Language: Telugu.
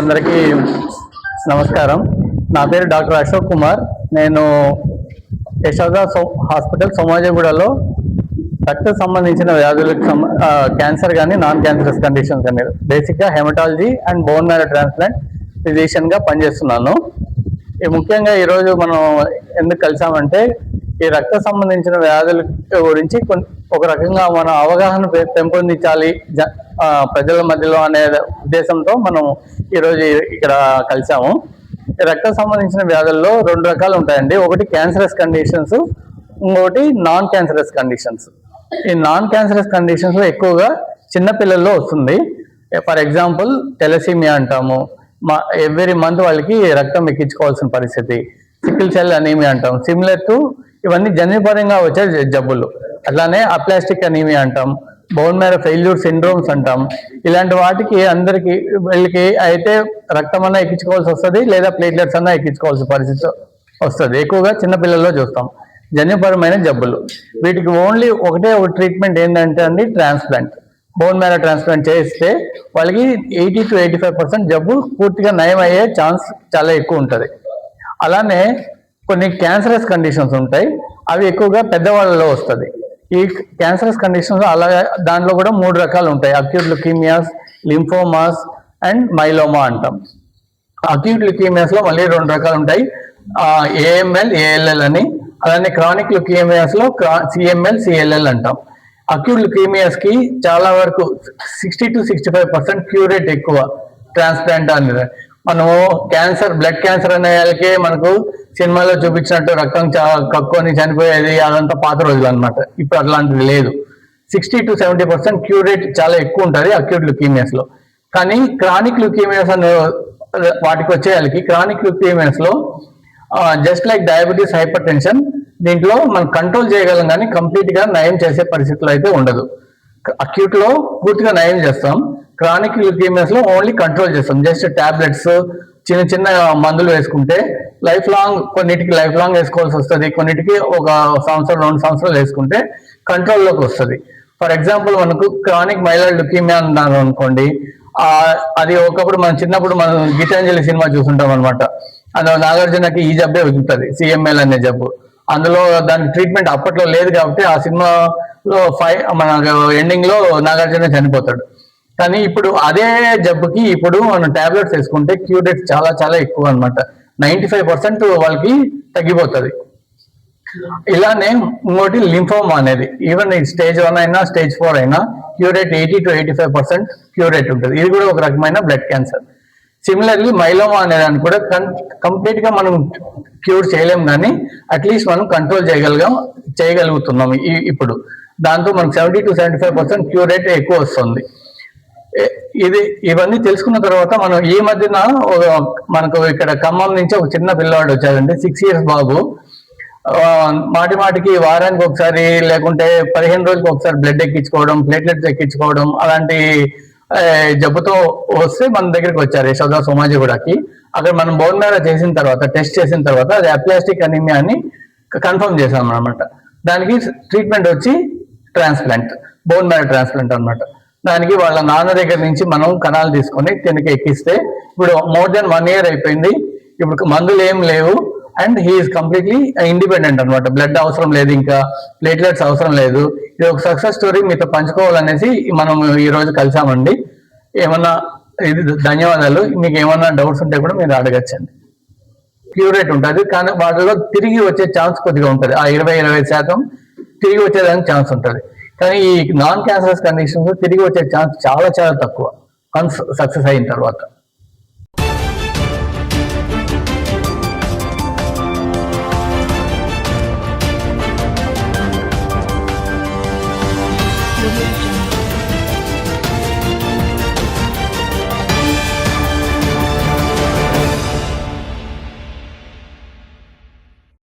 అందరికీ నమస్కారం. నా పేరు డాక్టర్ అశోక్ కుమార్. నేను యశోద హాస్పిటల్ సోమాజగూడలో రక్త సంబంధించిన వ్యాధులకు క్యాన్సర్ కానీ నాన్ క్యాన్సరస్ కండిషన్స్ కానీ బేసిక్గా haematology and bone marrow transplant ఫిజిషియన్గా పనిచేస్తున్నాను. ముఖ్యంగా ఈరోజు మనం ఎందుకు కలిసామంటే ఈ రక్త సంబంధించిన వ్యాధుల గురించి ఒక రకంగా మన అవగాహన పె- పెంపొందించాలి జ- ప్రజల మధ్యలో అనే ఉద్దేశంతో మనం ఈరోజు ఇక్కడ కలిసాము. ఈ రక్త సంబంధించిన వ్యాధుల్లో రెండు రకాలు ఉంటాయండి. ఒకటి క్యాన్సరస్ కండిషన్స్ ఇంకొకటి నాన్ క్యాన్సరస్ కండిషన్స్. ఈ నాన్ క్యాన్సరస్ కండిషన్స్లో ఎక్కువగా చిన్నపిల్లల్లో వస్తుంది. ఫర్ ఎగ్జాంపుల్ టెలసీమియా అంటాము మా ఎవ్రీ మంత్ వాళ్ళకి రక్తం ఎక్కించుకోవాల్సిన పరిస్థితి. సికిల్ సెల్ అనీమియా అంటాం. సిమిలర్ టు ఇవన్నీ జన్యుపరంగా వచ్చే జబ్బులు. అట్లానే అప్లాస్టిక్ అనీమియా అంటాం. బోన్ మేర ఫెయిల్యూర్ సిండ్రోమ్స్ అంటాం. ఇలాంటి వాటికి అందరికి వీళ్ళకి అయితే రక్తం అన్నా ఎక్కించుకోవాల్సి వస్తుంది లేదా ప్లేట్లెట్స్ అన్నా ఎక్కించుకోవాల్సిన పరిస్థితి వస్తుంది. ఎక్కువగా చిన్నపిల్లల్లో చూస్తాం. జన్యుపరమైన జబ్బులు. వీటికి ఓన్లీ ఒకటే ఒక ట్రీట్మెంట్ ఏంటంటే అండి ట్రాన్స్ప్లాంట్ బోన్ మేర ట్రాన్స్ప్లాంట్ చేస్తే వాళ్ళకి eighty to eighty five percent జబ్బు పూర్తిగా నయం అయ్యే ఛాన్స్ చాలా ఎక్కువ ఉంటుంది. అలానే కొన్ని క్యాన్సరస్ కండిషన్స్ ఉంటాయి. అవి ఎక్కువగా పెద్దవాళ్ళలో వస్తుంది. ఈ క్యాన్సరస్ కండిషన్స్ అలాగే దాంట్లో కూడా మూడు రకాలు ఉంటాయి. Acute leukaemias lymphomas and myeloma అంటాం. అక్యూట్ లుకీమియాస్లో మళ్ళీ రెండు రకాలు ఉంటాయి. ఏఎంఎల్ ఏఎల్ఎల్ అని. అలానే క్రానిక్ లుకీమియాస్లో సిఎంఎల్ సిఎల్ఎల్ అంటాం. అక్యూట్ లుకేమియాస్కి చాలా వరకు sixty to sixty five percent cure rate ఎక్కువ. ట్రాన్స్ప్లాంట్ అనేది. మనము క్యాన్సర్ బ్లడ్ క్యాన్సర్ అనే వాళ్ళకే మనకు సినిమాలో చూపించినట్టు రక్తం చా- కక్కుని చనిపోయేది అదంతా పాత రోజులు అనమాట ఇప్పుడు అట్లాంటిది లేదు. Sixty to seventy percent cure rate చాలా ఎక్కువ ఉంటుంది అక్యూట్ లుకీమియాస్లో. కానీ క్రానిక్ లుకీమియాస్ అనే వాటికి వచ్చే వాళ్ళకి క్రానిక్ లుకీమియాస్లో just like diabetes hypertension దీంట్లో మనం కంట్రోల్ చేయగలం కానీ కంప్లీట్గా నయం చేసే పరిస్థితులు అయితే ఉండదు. అక్యూట్లో పూర్తిగా నయం చేస్తాం. క్రానిక్ లుకీమియాస్లో ఓన్లీ కంట్రోల్ చేస్తాం. జస్ట్ టాబ్లెట్స్ చిన్న చిన్న మందులు వేసుకుంటే లైఫ్ లాంగ్ కొన్నిటికి లైఫ్ లాంగ్ వేసుకోవాల్సి వస్తుంది. కొన్నిటికి ఒక సంవత్సరం రెండు సంవత్సరాలు వేసుకుంటే కంట్రోల్లోకి వస్తుంది. ఫర్ ఎగ్జాంపుల్ మనకు క్రానిక్ మైలాయిడ్ లుకీమియా అన్నారు అనుకోండి. ఆ అది ఒకప్పుడు మనం చిన్నప్పుడు మనం గీతాంజలి సినిమా చూసుంటాం అనమాట అందులో నాగార్జునకి ఈ జబ్బే ఉంటుంది సిఎంఎల్ అనే జబ్బు. అందులో దాని ట్రీట్మెంట్ అప్పట్లో లేదు కాబట్టి ఆ సినిమాలో ఫైవ్ మన ఎండింగ్లో నాగార్జున చనిపోతాడు. కానీ ఇప్పుడు అదే జబ్బుకి ఇప్పుడు మనం టాబ్లెట్స్ వేసుకుంటే క్యూ రేట్ చాలా చాలా ఎక్కువ అనమాట నైంటీ ఫైవ్ పర్సెంట్ వాళ్ళకి తగ్గిపోతుంది. ఇలానే ఇంకోటి లింఫోమా అనేది. ఈవెన్ స్టేజ్ వన్ అయినా స్టేజ్ ఫోర్ అయినా cure rate eighty to eighty five percent cure rate ఉంటుంది. ఇది కూడా ఒక రకమైన బ్లడ్ క్యాన్సర్ సిమిలర్లీ మైలోమా అనేదాన్ని కూడా కంప్లీట్గా మనం క్యూర్ చేయలేం కానీ అట్లీస్ట్ మనం కంట్రోల్ చేయగలిగాం చేయగలుగుతున్నాం ఈ- ఇప్పుడు. దాంతో మనకు seventy to seventy five percent cure rate ఎక్కువ వస్తుంది. ఇది ఇవన్నీ తెలుసుకున్న తర్వాత మనం ఈ మధ్యన ఒక- మనకు ఇక్కడ ఖమ్మం నుంచి ఒక చిన్న పిల్లవాడు వచ్చాడండి సిక్స్ ఇయర్స్ బాబు. మాటి మాటికి వారానికి ఒకసారి లేకుంటే పదిహేను రోజులకు ఒకసారి బ్లడ్ ఎక్కించుకోవడం ప్లేట్లెట్స్ ఎక్కించుకోవడం అలాంటి జబ్బుతో వస్తే మన దగ్గరికి వచ్చారు యశోద సోమాజిగూడకి. అక్కడ మనం బోన్ మేర చేసిన తర్వాత టెస్ట్ చేసిన తర్వాత అది అప్లాస్టిక్ అనిమియా అని కన్ఫర్మ్ చేసాం అనమాట దానికి ట్రీట్మెంట్ వచ్చి ట్రాన్స్ప్లాంట్ బోన్ మేర ట్రాన్స్ప్లాంట్ అనమాట దానికి వాళ్ళ నాన్న దగ్గర నుంచి మనం కణాలు తీసుకొని తినకి ఎక్కిస్తే ఇప్పుడు మోర్ దెన్ వన్ ఇయర్ అయిపోయింది. ఇప్పుడు మందులు ఏం లేవు. And he is completely independent అన్నమాట. బ్లడ్ అవసరం లేదు ఇంకా. ప్లేట్లెట్స్ అవసరం లేదు. ఇది ఒక సక్సెస్ స్టోరీ మీతో పంచుకోవాలనేసి మనం ఈ రోజు కలిసామండి. ఏమన్నా ఇది ధన్యవాదాలు. మీకు ఏమన్నా డౌట్స్ ఉంటే కూడా మీరు అడగచ్చండి. క్యూరేట్ ఉంటుంది. కానీ వాటిలో తిరిగి వచ్చే ఛాన్స్ కొద్దిగా ఉంటుంది. ఆ ఇరవై ఇరవై శాతం తిరిగి వచ్చేదానికి ఛాన్స్ ఉంటుంది. కానీ ఈ నాన్ క్యాన్సరస్ కండిషన్స్ తిరిగి వచ్చే ఛాన్స్ చాలా చాలా తక్కువ. సక్సెస్ అయిన తర్వాత.